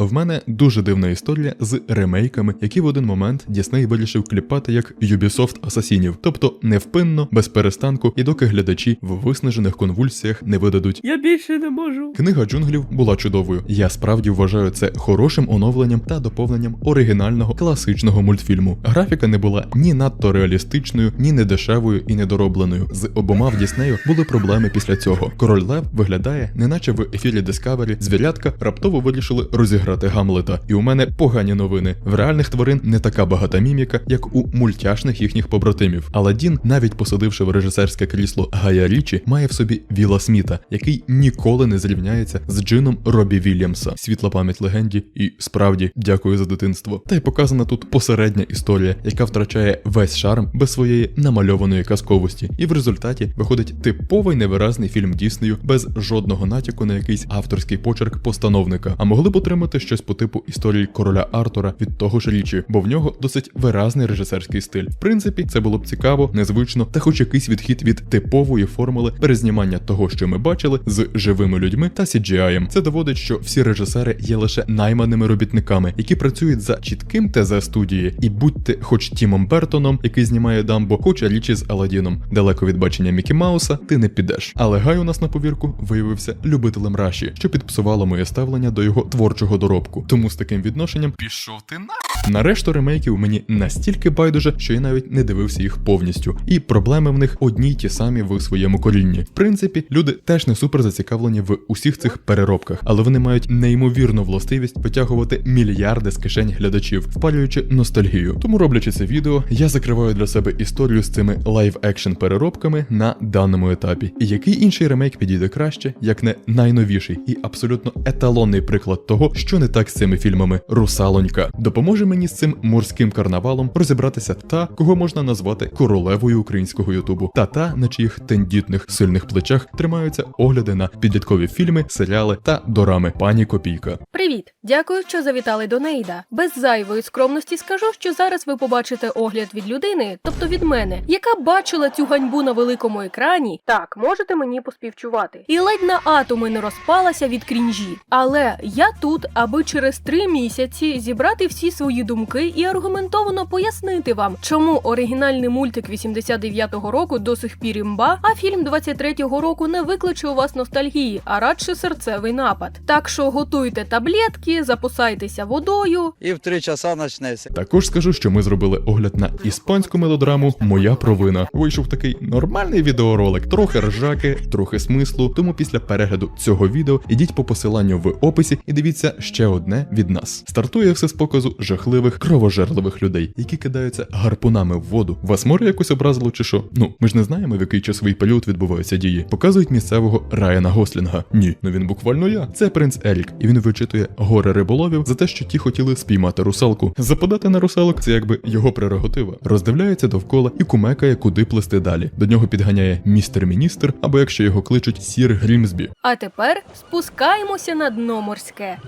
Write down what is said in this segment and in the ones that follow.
В мене дуже дивна історія з ремейками, які в один момент Дісней вирішив кліпати як Ubisoft асасінів, тобто невпинно, без перестанку, і доки глядачі в виснажених конвульсіях не видадуть. Я більше не можу. Книга джунглів була чудовою. Я справді вважаю це хорошим оновленням та доповненням оригінального класичного мультфільму. Графіка не була ні надто реалістичною, ні недешевою і недоробленою. З обома в Діснею були проблеми після цього. Король Лев виглядає, неначе в ефірі Discovery звірятка раптово вирішили розіграти Гамлета. І у мене погані новини. В реальних тварин не така багата міміка, як у мультяшних їхніх побратимів. Аладдін, навіть посадивши в режисерське крісло Гая Річі, має в собі Віла Сміта, який ніколи не зрівняється з джином Робі Вільямса. Світла пам'ять легенді, і справді дякую за дитинство. Та й показана тут посередня історія, яка втрачає весь шарм без своєї намальованої казковості. І в результаті виходить типовий невиразний фільм Діснею без жодного натяку на якийсь авторський почерк постановника. А могли б отримати щось по типу історії короля Артура від того ж річі, бо в нього досить виразний режисерський стиль. В принципі, це було б цікаво, незвично, та хоч якийсь відхід від типової формули перезнімання того, що ми бачили, з живими людьми та CGI. Це доводить, що всі режисери є лише найманими робітниками, які працюють за чітким ТЗ студії, і будьте хоч Тімом Бертоном, який знімає Дамбо, хоч Річі з Аладдіном. Далеко від бачення Мікі Мауса ти не підеш. Але Гай у нас на повірку виявився любителем Раші, що підпсувало моє ставлення до його творчого доробку. Тому з таким відношенням пішов ти на. На решту ремейків мені настільки байдуже, що я навіть не дивився їх повністю, і проблеми в них одні й ті самі в своєму корінні. В принципі, люди теж не супер зацікавлені в усіх цих переробках, але вони мають неймовірну властивість витягувати мільярди з кишень глядачів, впалюючи ностальгію. Тому, роблячи це відео, я закриваю для себе історію з цими лайв-екшн переробками на даному етапі. І який інший ремейк підійде краще, як не найновіший і абсолютно еталонний приклад того, що не так з цими фільмами Русалонька. Допоможе мені з цим морським карнавалом розібратися та, кого можна назвати королевою українського ютубу, та та, на чиїх тендітних сильних плечах тримаються огляди на підліткові фільми, серіали та дорами. Пані Копійка. Привіт! Дякую, що завітали до Нейда. Без зайвої скромності скажу, що зараз ви побачите огляд від людини, тобто від мене, яка бачила цю ганьбу на великому екрані. Так, можете мені поспівчувати. І ледь на атоми не розпалася від крінжі. Але я тут, аби через три місяці зібрати всі свої думки і аргументовано пояснити вам, чому оригінальний мультик 89-го року до сих пір імба, а фільм 23-го року не викличе у вас ностальгії, а радше серцевий напад. Так що готуйте таблетки, запасайтеся водою. І в три часа почнеться. Також скажу, що ми зробили огляд на іспанську мелодраму Моя провина. Вийшов такий нормальний відеоролик, трохи ржаки, трохи смислу. Тому після перегляду цього відео ідіть по посиланню в описі і дивіться ще одне від нас. Стартує все з показу жахливих кровожерливих людей, які кидаються гарпунами в воду. Вас море якось образило чи що? Ну ми ж не знаємо, в який часовий період відбуваються дії. Показують місцевого Райана Гослінга. Ні, ну він буквально я. Це принц Ерік, і він вичитує горе риболовів за те, що ті хотіли спіймати русалку. Западати на русалок це якби його прерогатива. Роздивляється довкола і кумекає, куди плисти далі. До нього підганяє містер міністр, або якщо його кличуть Сір Грімсбі. А тепер спускаємося на дно морське.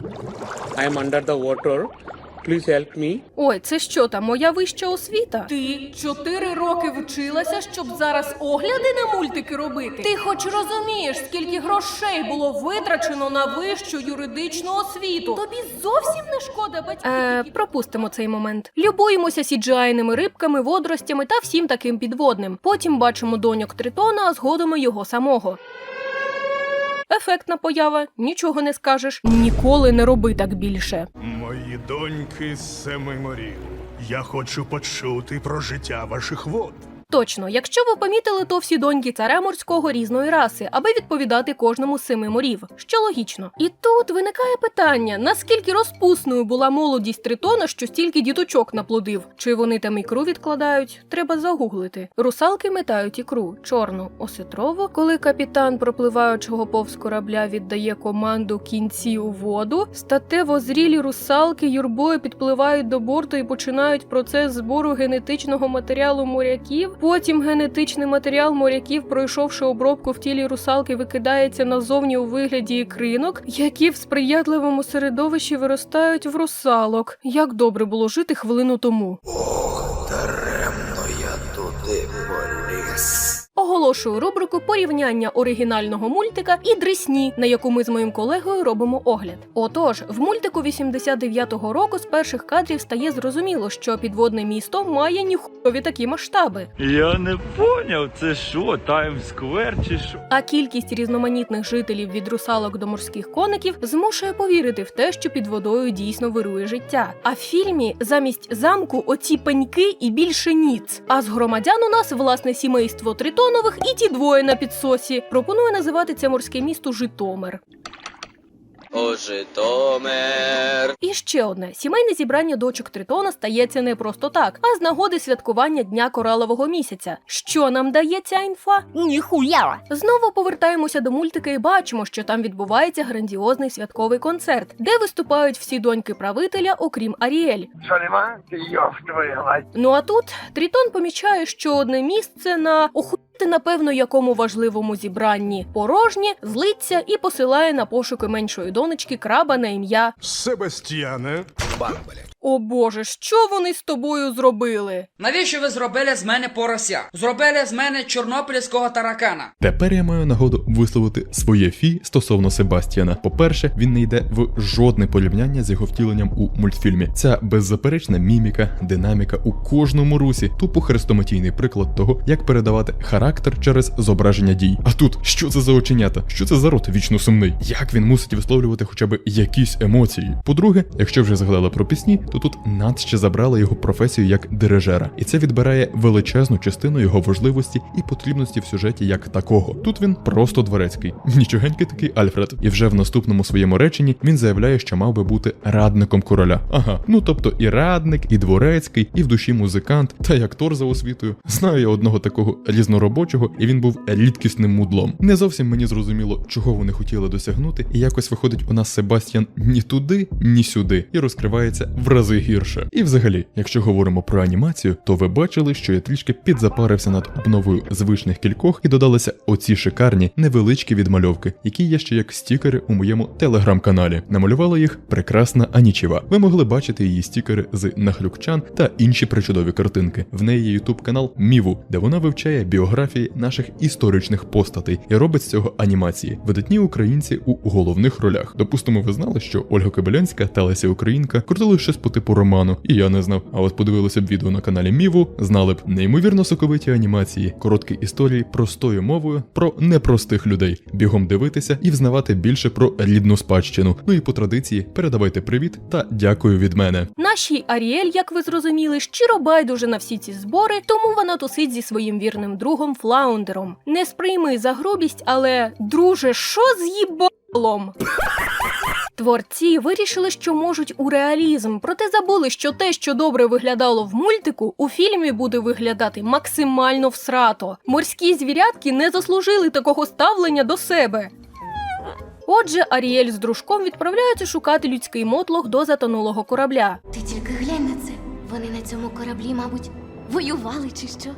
I am under the water. Please help me. Ой, це що там, моя вища освіта? Ти чотири роки вчилася, щоб зараз огляди на мультики робити. Ти хоч розумієш, скільки грошей було витрачено на вищу юридичну освіту. Тобі зовсім не шкода батьків. Е, пропустимо цей момент. Любуємося сіджайними рибками, водоростями та всім таким підводним. Потім бачимо доньок Тритона, а згодом і його самого. Ефектна поява, нічого не скажеш. Ніколи не роби так більше. Мої доньки з семи морів. Я хочу почути про життя ваших вод. Точно, якщо ви помітили, то всі доньки царя морського різної раси, аби відповідати кожному з семи морів, що логічно. І тут виникає питання: наскільки розпусною була молодість Тритона, що стільки діточок наплодив? Чи вони там ікру відкладають? Треба загуглити. Русалки метають ікру, чорну, осетрову, коли капітан пропливаючого повз корабля віддає команду кінці у воду. Статево зрілі русалки юрбою підпливають до борту і починають процес збору генетичного матеріалу моряків. Потім генетичний матеріал моряків, пройшовши обробку в тілі русалки, викидається назовні у вигляді ікринок, які в сприятливому середовищі виростають в русалок. Як добре було жити хвилину тому. Даремно я туди поліз. Оголошую рубрику порівняння оригінального мультика і дресні, на яку ми з моїм колегою робимо огляд. Отож, в мультику 89-го року з перших кадрів стає зрозуміло, що підводне місто має ніхуйові такі масштаби. Я не поняв, це що, Таймсквер чи що? А кількість різноманітних жителів від русалок до морських коників змушує повірити в те, що під водою дійсно вирує життя. А в фільмі замість замку оці пеньки і більше ніц. А з громадян у нас власне сімейство тритонових і ті двоє на підсосі. Пропоную називати це морське місто Житомир. О, Житомир. І ще одне: сімейне зібрання дочок Тритона стається не просто так, а з нагоди святкування Дня коралового місяця. Що нам дає ця інфа? Ніхуя! Знову повертаємося до мультика і бачимо, що там відбувається грандіозний святковий концерт, де виступають всі доньки правителя, окрім Аріель. Ну а тут Трітон помічає, що одне місце на охуєти, напевно, якому важливому зібранні порожні, злиться і посилає на пошуки меншої донечки краба на ім'я. Себастьяне, О боже, що вони з тобою зробили? Навіщо ви зробили з мене порося? Зробили з мене чорнопільського таракана. Тепер я маю нагоду висловити своє фі стосовно Себастьяна. По-перше, він не йде в жодне порівняння з його втіленням у мультфільмі. Ця беззаперечна міміка, динаміка у кожному русі, тупо хрестоматійний приклад того, як передавати характер через зображення дій. А тут що це за оченята? Що це за рот вічно сумний? Як він мусить висловлювати хоча б якісь емоції? По-друге, якщо вже згадали про пісні, то тут над ще забрала його професію як дирижера, і це відбирає величезну частину його важливості і потрібності в сюжеті як такого. Тут він просто дворецький, нічогенький такий Альфред. І вже в наступному своєму реченні він заявляє, що мав би бути радником короля. Ага, ну тобто і радник, і дворецький, і в душі музикант, та й актор за освітою. Знаю я одного такого різноробочого, і він був рідкісним мудлом. Не зовсім мені зрозуміло, чого вони хотіли досягнути, і якось виходить у нас Себастьян ні туди, ні сюди, і розкривається в рази гірше. І взагалі, якщо говоримо про анімацію, то ви бачили, що я трішки підзапарився над обновою звичних кількох і додалися оці шикарні невеличкі відмальовки, які є ще як стікери у моєму телеграм-каналі. Намалювала їх прекрасна Анічева. Ви могли бачити її стікери з нахлюкчан та інші причудові картинки. В неї ютуб канал Міву, де вона вивчає біографії наших історичних постатей і робить з цього анімації. Видатні українці у головних ролях. Допустимо, ви знали, що Ольга Кобилянська та Леся Українка крутили щось по типу роману, і я не знав. А от подивилися б відео на каналі Міву, знали б неймовірно соковиті анімації, короткі історії простою мовою про непростих людей. Бігом дивитися і взнавати більше про рідну спадщину. Ну і по традиції передавайте привіт та дякую від мене. Нашій Аріель, як ви зрозуміли, щиро байдуже на всі ці збори, тому вона тусить зі своїм вірним другом Флаундером. Не сприйми за грубість, але друже, що з їбалом? Творці вирішили, що можуть у реалізм, проте забули, що те, що добре виглядало в мультику, у фільмі буде виглядати максимально всрато. Морські звірятки не заслужили такого ставлення до себе. Отже, Аріель з дружком відправляються шукати людський мотлох до затонулого корабля. Ти тільки глянь на це. Вони на цьому кораблі, мабуть, воювали чи що?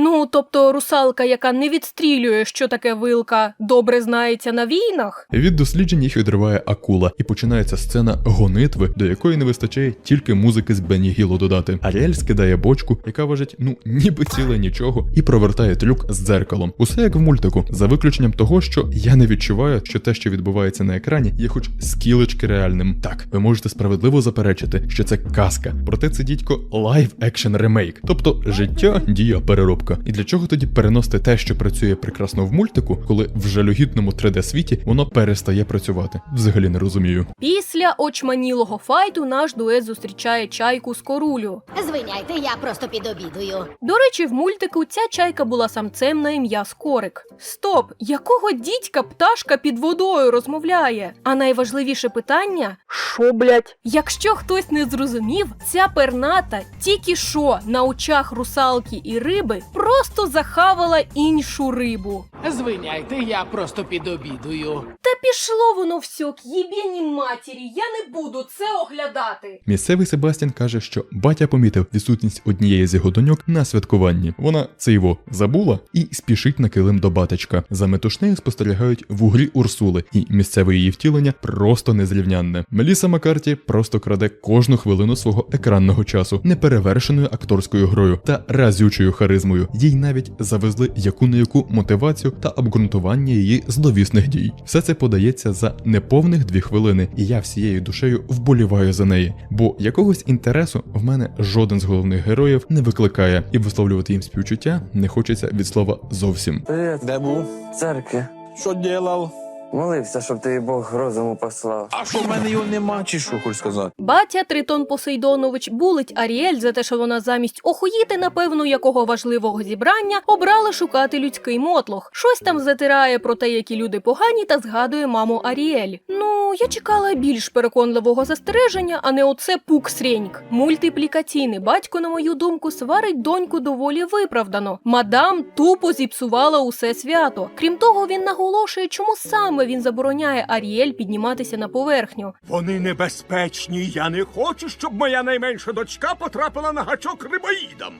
Ну, тобто русалка, яка не відстрілює, що таке вилка, добре знається на війнах. Від досліджень їх відриває акула, і починається сцена гонитви, до якої не вистачає тільки музики з Бенні Гілу додати. Аріель скидає бочку, яка важить ну ніби ціле нічого, і провертає трюк з дзеркалом. Усе як в мультику, за виключеннем того, що я не відчуваю, що те, що відбувається на екрані, є хоч скілечки реальним. Так, ви можете справедливо заперечити, що це казка, проте це дідько лайв екшен ремейк, тобто життя дія переробка. І для чого тоді переносити те, що працює прекрасно в мультику, коли в жалюгідному 3D світі воно перестає працювати? Взагалі не розумію. Після очманілого файту наш дует зустрічає чайку з корулю. Звиняйте, я просто підобідую. До речі, в мультику ця чайка була самцем на ім'я Скорик. Стоп, якого дідька пташка під водою розмовляє? А найважливіше питання: що, блять? Якщо хтось не зрозумів, ця перната тільки що на очах русалки і риби просто захавала іншу рибу. Звиняйте, я просто підобідую. Та пішло воно все к їбєні матері, я не буду це оглядати. Місцевий Себастьян каже, що батя помітив відсутність однієї з його доньок на святкуванні. Вона це його забула і спішить на килим до батечка. За метушнею спостерігають вуглі Урсули, і місцеве її втілення просто незрівнянне. Меліса Маккарті просто краде кожну хвилину свого екранного часу неперевершеною акторською грою та разючою харизмою. Їй навіть завезли яку не яку мотивацію та обґрунтування її зловісних дій. Все це подається за неповних дві хвилини, і я всією душею вболіваю за неї, бо якогось інтересу в мене жоден з головних героїв не викликає, і висловлювати їм співчуття не хочеться від слова зовсім. Привіт. Де був? Церкви. Що ділав? Молився, щоб тобі Бог розуму послав. А що в мене його нема, чи що хочеш сказати? Батя Тритон Посейдонович булить Аріель за те, що вона замість охуїти, напевно, якого важливого зібрання обрала шукати людський мотлох. Щось там затирає про те, які люди погані, та згадує маму Аріель. Ну, я чекала більш переконливого застереження, а не оце пук срєньк. Мультиплікаційний батько, на мою думку, сварить доньку доволі виправдано. Мадам тупо зіпсувала усе свято. Крім того, він наголошує, чому саме він забороняє Аріель підніматися на поверхню. Вони небезпечні. Я не хочу, щоб моя найменша дочка потрапила на гачок рибоїдам.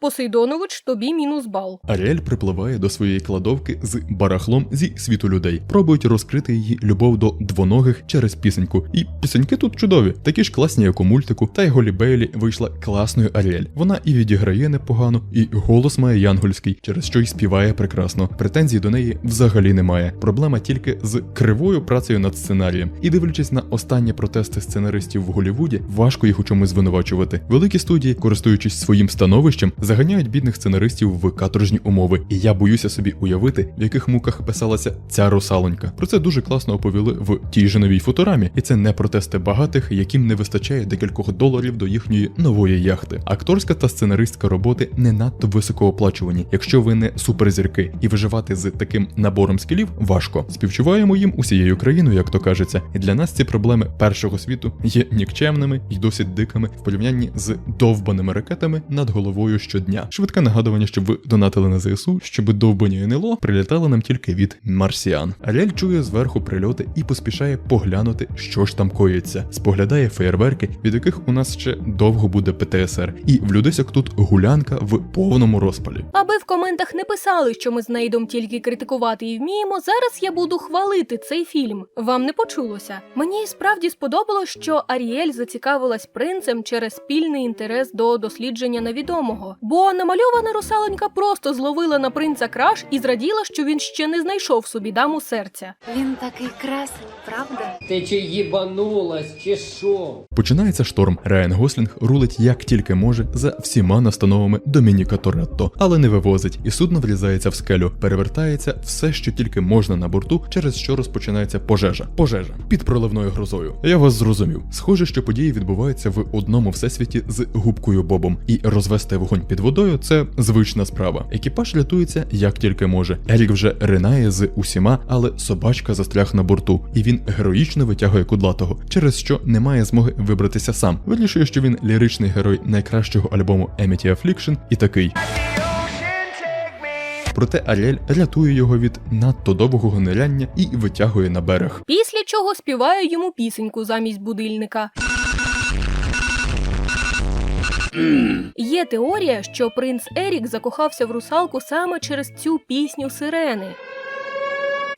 Посейдонович, тобі мінус бал. Аріель припливає до своєї кладовки з барахлом зі світу людей, пробують розкрити її любов до двоногих через пісеньку. І пісеньки тут чудові, такі ж класні, як у мультику. Та й Голі Бейлі вийшла класною Аріель. Вона і відіграє непогано, і голос має янгольський, через що й співає прекрасно. Претензій до неї взагалі немає. Проблема тільки з кривою працею над сценарієм. І дивлячись на останні протести сценаристів в Голлівуді, важко їх у чомусь звинувачувати. Великі студії, користуючись своїм становищем, заганяють бідних сценаристів в каторжні умови. І я боюся собі уявити, в яких муках писалася ця русалонька. Про це дуже класно оповіли в тій же новій футурамі, і це не протести багатих, яким не вистачає декількох доларів до їхньої нової яхти. Акторська та сценаристська роботи не надто високооплачувані, якщо ви не суперзірки, і виживати з таким набором скілів важко. Співчуваємо їм усією країною, як то кажеться. І для нас ці проблеми першого світу є нікчемними і досить дикими в порівнянні з довбаними ракетами над головою щодня. Швидке нагадування, щоб ви донатили на ЗСУ, щоб довбані НЛО прилітали нам тільки від марсіан. Аріель чує зверху прильоти і поспішає поглянути, що ж там коїться. Споглядає феєрверки, від яких у нас ще довго буде ПТСР. І в людисяк тут гулянка в повному розпалі. Аби в коментах не писали, що ми з Нейдом тільки критикувати і вміємо, зараз я буду хвалити цей фільм. Вам не почулося. Мені справді сподобалось, що Аріель зацікавилась принцем через спільний інтерес до дослідження невідомого. Бо намальована русаленька просто зловила на принца краш і зраділа, що він ще не знайшов собі даму серця. Він такий красень, правда? Ти чи їбанулась, чи що? Починається шторм. Райан Гослінг рулить як тільки може за всіма настановами Домініка Торетто, але не вивозить, і судно врізається в скелю. Перевертається все, що тільки можна на борту, через що розпочинається пожежа. Пожежа під проливною грозою. Я вас зрозумів. Схоже, що події відбуваються в одному всесвіті з губкою Бобом, і розвести вогонь під водою це звична справа. Екіпаж рятується як тільки може. Ерік вже ринає з усіма, але собачка застряг на борту, і він героїчно витягує кудлатого, через що не має змоги вибратися сам. Вирішує, що він ліричний герой найкращого альбому Amity Affliction і такий. Проте Аріель рятує його від надто довгого ниряння і витягує на берег. Після чого співаю йому пісеньку замість будильника. Є теорія, що принц Ерік закохався в русалку саме через цю пісню сирени.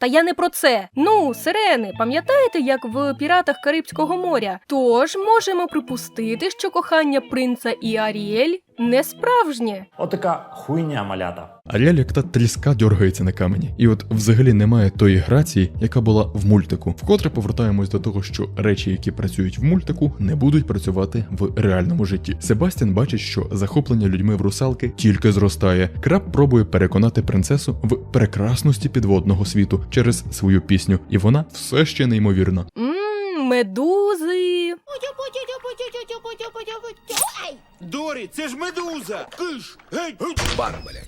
Та я не про це. Ну, сирени, пам'ятаєте, як в піратах Карибського моря? Тож можемо припустити, що кохання принца і Аріель не справжнє. Отака хуйня малята. Аріель як та тріска дергається на камені, і от взагалі немає тої грації, яка була в мультику. Вкотре повертаємось до того, що речі, які працюють в мультику, не будуть працювати в реальному житті. Себастьян бачить, що захоплення людьми в русалки тільки зростає. Краб пробує переконати принцесу в прекрасності підводного світу через свою пісню, і вона все ще неймовірна. Мм, медузи. Дорі, це ж медуза! Киш! Геть!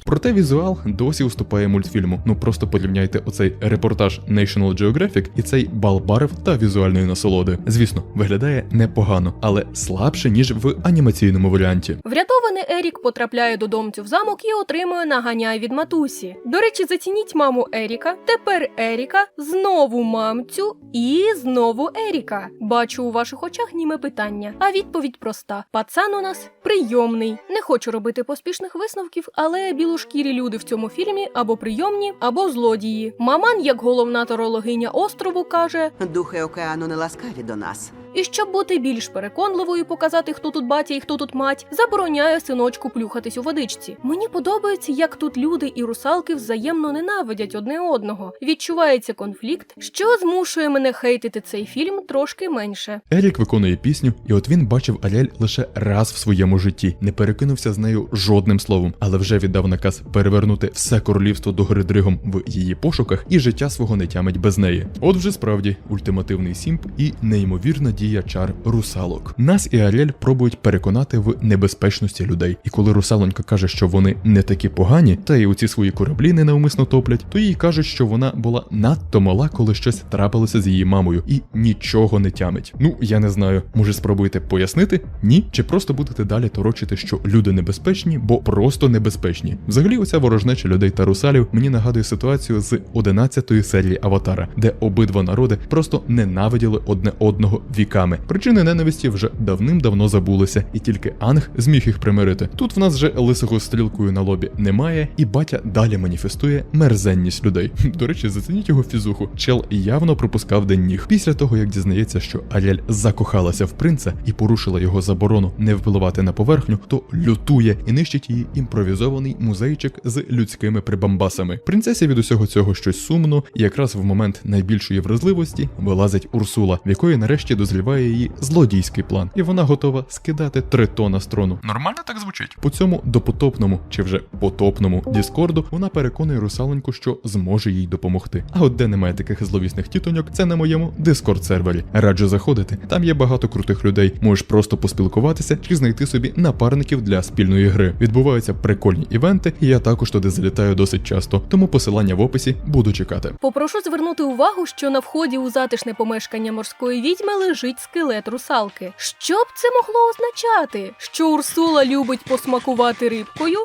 Проте візуал досі уступає мультфільму. Ну просто порівняйте оцей репортаж National Geographic і цей бал барв та візуальної насолоди. Звісно, виглядає непогано, але слабше ніж в анімаційному варіанті. Врятований Ерік потрапляє додомцю в замок і отримує наганяй від матусі. До речі, зацініть маму Еріка, тепер Еріка, знову мамцю і знову Еріка. Бачу у ваших очах німе питання. А відповідь проста: пацан у нас прийомний. Не хочу робити поспішних висновків, але білошкірі люди в цьому фільмі або прийомні, або злодії. Маман, як головна тарологиня острову, каже: Духи океану не ласкаві до нас. І щоб бути більш переконливою, показати, хто тут батя і хто тут мать, забороняє синочку плюхатись у водичці. Мені подобається, як тут люди і русалки взаємно ненавидять одне одного. Відчувається конфлікт, що змушує мене хейтити цей фільм трошки менше. Ерік виконує пісню, і от він бачив Аріель лише раз в своєму житті, не перекинувся з нею жодним словом, але вже віддав наказ перевернути все королівство до гори дригом в її пошуках, і життя свого не тямить без неї. От вже справді ультимативний сімп і неймовірна дія чар русалок. Нас і Аріель пробують переконати в небезпечності людей. І коли русалонька каже, що вони не такі погані, та й у ці свої кораблі ненавмисно топлять, то їй кажуть, що вона була надто мала, коли щось трапилося з її мамою, і нічого не тямить. Ну я не знаю, може спробуєте пояснити? Ні? Чи просто будете далі торочити, що люди небезпечні, бо просто небезпечні? Взагалі, оця ворожнеча людей та русалів мені нагадує ситуацію з 11-ї серії Аватара, де обидва народи просто ненавиділи одне одного віками. Причини ненависті вже давним-давно забулися, і тільки Анг зміг їх примирити. Тут в нас вже лисого стрілкою на лобі немає, і батя далі маніфестує мерзенність людей. До речі, зацініть його фізуху. Чел явно пропускав день ніг. Після того, як дізнається, що Аріель закохалася в принца і порушила його заборону не впливати на поверхню, то лютує і нищить її імпровізований музейчик з людськими прибамбасами. Принцесі від усього цього щось сумно, і якраз в момент найбільшої вразливості вилазить Урсула, в якої нарешті дозріває її злодійський план, і вона готова скидати тритона з трону. Нормально так звучить? По цьому допотопному чи вже потопному Діскорду вона переконує русалоньку, що зможе їй допомогти. А от де немає таких зловісних тітоньок, це на моєму дискорд сервері. Раджу заходити. Там є багато крутих людей. Можеш просто поспілкуватися чи знайти собі напарників для спільної гри. Відбуваються прикольні івенти, і я також туди залітаю досить часто. Тому посилання в описі буду чекати. Попрошу звернути увагу, що на вході у затишне помешкання морської відьми лежить скелет русалки. Що б це могло означати? Що Урсула любить посмакувати рибкою?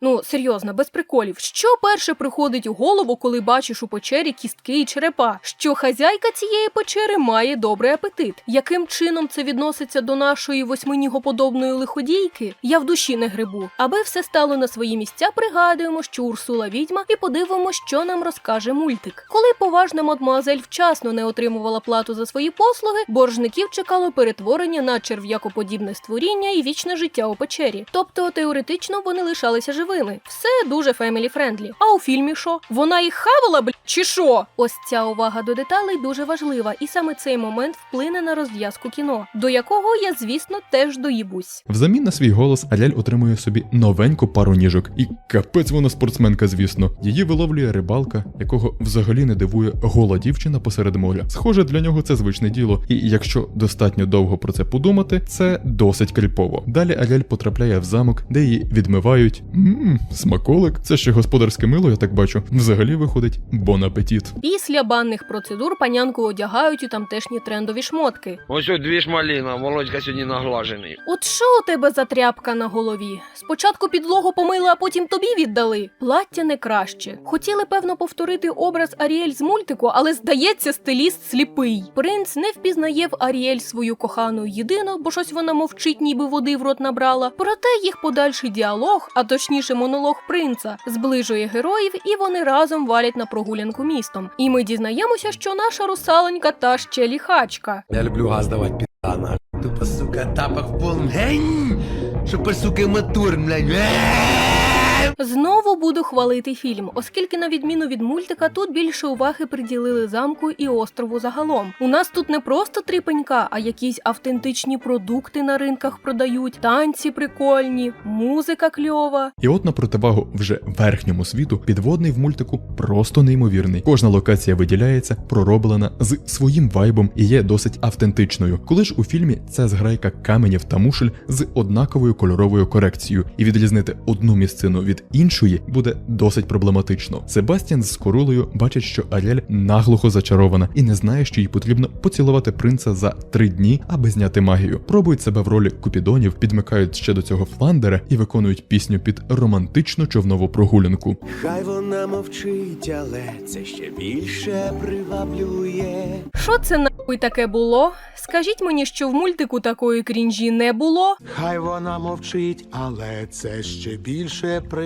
Ну, серйозно, без приколів. Що перше приходить у голову, коли бачиш у печері кістки і черепа? Що хазяйка цієї печери має добрий апетит? Яким чином це відноситься до нашої восьминігоподобної лиходійки? Я в душі не грибу. Аби все стало на свої місця, пригадуємо, що Урсула відьма, і подивимося, що нам розкаже мультик. Коли поважна мадмуазель вчасно не отримувала плату за свої послуги, боржників чекало перетворення на черв'якоподібне створіння і вічне життя у печері. Тобто теоретично вони лишалися живими. Все дуже фемілі френдлі. А у фільмі що? Вона їх хавала, бл... чи що? Ось ця увага до деталей дуже важлива, і саме цей момент вплине на розв'язку кіно, до якого я, звісно, теж доїбусь. Взамін на свій голос Аляль отримує собі новеньку пару ніжок. І капець вона спортсменка, звісно. Її виловлює рибалка, якого взагалі не дивує гола дівчина посеред моря. Схоже, для нього це звичне діло, і якщо достатньо довго про це подумати, це досить кріпово. Далі Аляль потрапляє в замок, де її відмивають. Ммм, смаколик. Це ще господарське мило, я так бачу. Взагалі виходить бон апетіт. Після банних процедур панянку одягають у тамтешні трендові шмотки. Ось от дві ж маліна, Володька сьогодні наглажений. От що у тебе за тряпка на голові? Спочатку підлогу помили, а потім тобі віддали. Плаття не краще. Хотіли, певно, повторити образ Аріель з мультику, але здається, стиліст сліпий. Принц не впізнає в Аріель свою кохану єдину, бо щось вона мовчить, ніби води в рот набрала. Проте їх подальший діалог, а точніше монолог принца, зближує героїв, і вони разом валять на прогулянку містом. І ми дізнаємося, що наша русаленька та ще ліхачка. Я люблю газ давати пізда, нахуй. Тупо, сука, тапок в пол. Гень! Супер, сука, мотор, блядь. Знову буду хвалити фільм, оскільки, на відміну від мультика, тут більше уваги приділили замку і острову загалом. У нас тут не просто три пенька, а якісь автентичні продукти на ринках продають, танці прикольні, музика кльова. І от на противагу вже верхньому світу підводний в мультику просто неймовірний. Кожна локація виділяється, пророблена з своїм вайбом і є досить автентичною. Коли ж у фільмі це зграйка каменів та мушель з однаковою кольоровою корекцією, і відрізнити одну місцину від іншої буде досить проблематично. Себастьян з Корулею бачить, що Аріель наглухо зачарована і не знає, що їй потрібно поцілувати принца за три дні, аби зняти магію. Пробують себе в ролі купідонів, підмикають ще до цього фландера і виконують пісню під романтичну човнову прогулянку. Хай вона мовчить, але це ще більше приваблює. Що це нахуй таке було? Скажіть мені, що в мультику такої крінжі не було. Хай вона мовчить, але це ще більше приваблює.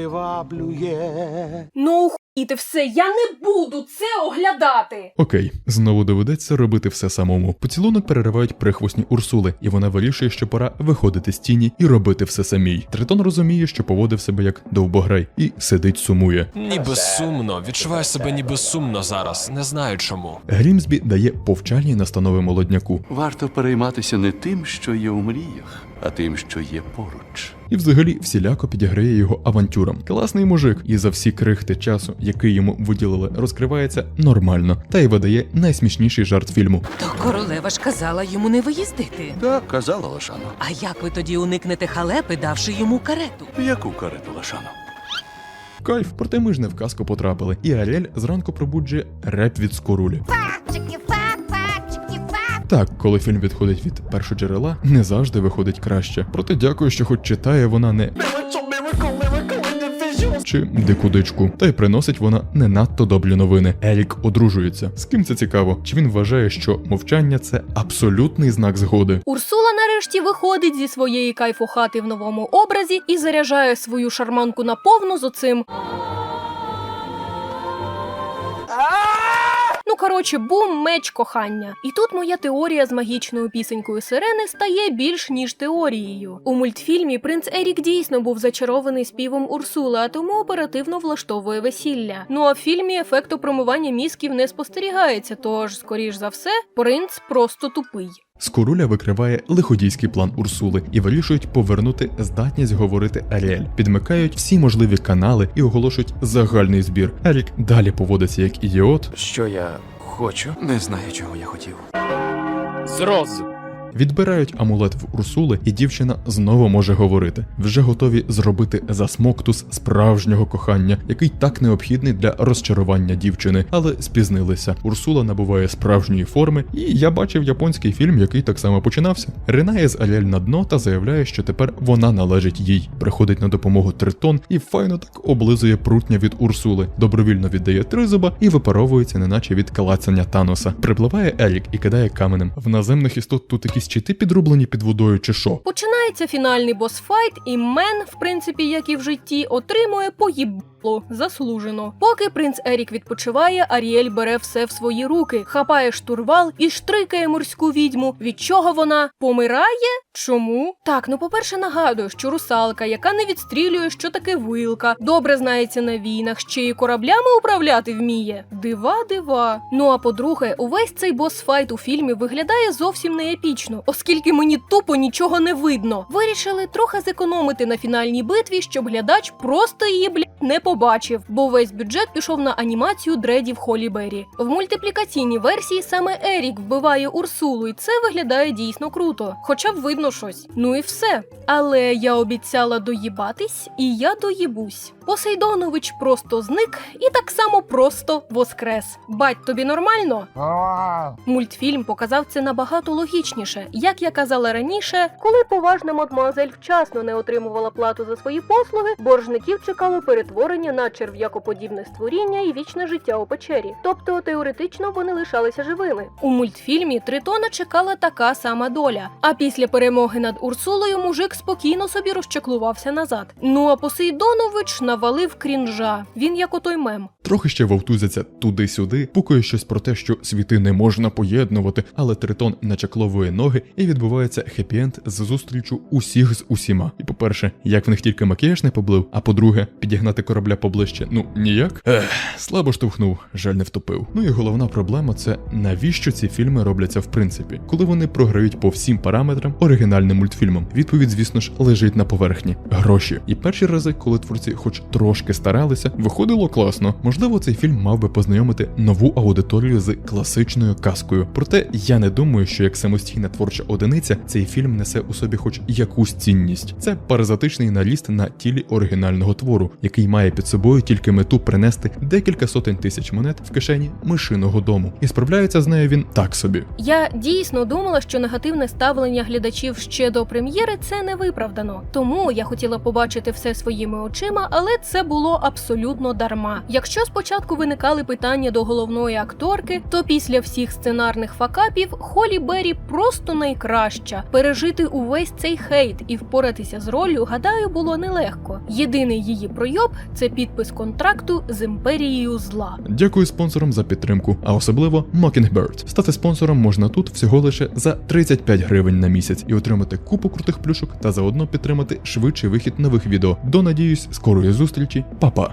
Ну І все, я не буду це оглядати. Окей, знову доведеться робити все самому. Поцілунок переривають прихвостні Урсули, і вона вирішує, що пора виходити з тіні і робити все самій. Тритон розуміє, що поводив себе як довбограй, і сидить сумує. Ніби сумно, відчуваю себе ніби сумно зараз, не знаю чому. Грімсбі дає повчальні настанови молодняку. Варто перейматися не тим, що є у мріях, а тим, що є поруч. І взагалі всіляко підіграє його авантюрам. Класний мужик, і за всі крихти часу, який йому виділили, розкривається нормально та й видає найсмішніший жарт фільму. То королева ж казала йому не виїздити. Так, казала Лошано. А як ви тоді уникнете халепи, давши йому карету? Яку карету Лошано? Кайф, проте ми ж не в казку потрапили, і Аріель зранку пробуджує реп від скорулі. Так, коли фільм відходить від першоджерела, не завжди виходить краще. Проте дякую, що хоч читає вона не чи дику дичку, та й приносить вона не надто добрі новини. Ерік одружується. З ким це цікаво? Чи він вважає, що мовчання це абсолютний знак згоди? Урсула нарешті виходить зі своєї кайфохати в новому образі і заряджає свою шарманку на повну з оцим. Ну, коротше, бум, меч кохання. І тут моя теорія з магічною пісенькою сирени стає більш ніж теорією. У мультфільмі принц Ерік дійсно був зачарований співом Урсули, а тому оперативно влаштовує весілля. Ну а в фільмі ефекту промивання мізків не спостерігається, тож, скоріш за все, принц просто тупий. Скоруля викриває лиходійський план Урсули і вирішують повернути здатність говорити Аріель. Підмикають всі можливі канали і оголошують загальний збір. Ерік далі поводиться як ідіот. Що я хочу? Не знаю, чого я хотів. Зроз. Відбирають амулет в Урсули, і дівчина знову може говорити. Вже готові зробити засмоктус справжнього кохання, який так необхідний для розчарування дівчини, але спізнилися. Урсула набуває справжньої форми, і я бачив японський фільм, який так само починався. Ринає з Аляль на дно та заявляє, що тепер вона належить їй. Приходить на допомогу Тритон і файно так облизує прутня від Урсули, добровільно віддає тризуба і випаровується, неначе від клацання Таноса. Припливає Ерік і кидає каменем. В наземних істот тут якісь щити підрублені під водою чи що. Починається фінальний босфайт, і Мен, в принципі, як і в житті, отримує поїбло заслужено. Поки принц Ерік відпочиває, Аріель бере все в свої руки, хапає штурвал і штрикає морську відьму. Від чого вона помирає? Чому? Так, ну по-перше, нагадую, що русалка, яка не відстрілює, що таке вилка, добре знається на війнах, ще й кораблями управляти вміє. Дива, дива. Ну а по-друге, увесь цей босфайт у фільмі виглядає зовсім не епічно, оскільки мені тупо нічого не видно. Вирішили трохи зекономити на фінальній битві, щоб глядач просто її блядь, не побачив, бо весь бюджет пішов на анімацію дредів Холі Беррі. В мультиплікаційній версії саме Ерік вбиває Урсулу, і це виглядає дійсно круто, хоча б видно щось. Ну і все. Але я обіцяла доїбатись, і я доїбусь. Посейдонович просто зник і так само просто воскрес. Бать, тобі нормально? Мультфільм показав це набагато логічніше. Як я казала раніше, коли поважна мадмуазель вчасно не отримувала плату за свої послуги, боржників чекало перетворення на черв'якоподібне створіння і вічне життя у печері. Тобто теоретично вони лишалися живими. У мультфільмі Тритона чекала така сама доля. А після перемоги над Урсулою мужик спокійно собі розчаклувався назад. Ну а Посейдонович навалив крінжа. Він як отой мем. Трохи ще вовтузяться туди-сюди, пукає щось про те, що світи не можна поєднувати, але Тритон начакловує ноги і відбувається хеппі-енд з зустрічу усіх з усіма. І по-перше, як в них тільки макіяж не поблив, а по-друге, підігнати корабля поближче, ну ніяк. Ех, слабо штовхнув, жаль не втопив. Ну і головна проблема це навіщо ці фільми робляться в принципі, коли вони програють по всім параметрам оригінальним мультфільмам. Відповідь, звісно ж, лежить на поверхні гроші. І перші рази, коли творці, хоч трошки старалися, виходило класно. Можливо, цей фільм мав би познайомити нову аудиторію з класичною казкою. Проте я не думаю, що як самостійна творча одиниця цей фільм несе у собі хоч якусь цінність. Це паразитичний наріст на тілі оригінального твору, який має під собою тільки мету принести декілька сотень тисяч монет в кишені мишиного дому. І справляється з нею він так собі. Я дійсно думала, що негативне ставлення глядачів ще до прем'єри це не виправдано. Тому я хотіла побачити все своїми очима, але це було абсолютно дарма. Якщо спочатку виникали питання до головної акторки, то після всіх сценарних факапів Холі Беррі просто найкраща. Пережити увесь цей хейт і впоратися з роллю, гадаю, було нелегко. Єдиний її пройоб це підпис контракту з імперією зла. Дякую спонсорам за підтримку, а особливо Mockingbird. Стати спонсором можна тут всього лише за 35 гривень на місяць і отримати купу крутих плюшок та заодно підтримати швидший вихід нових відео. До надіюсь, скорої зустрічі, Па-па!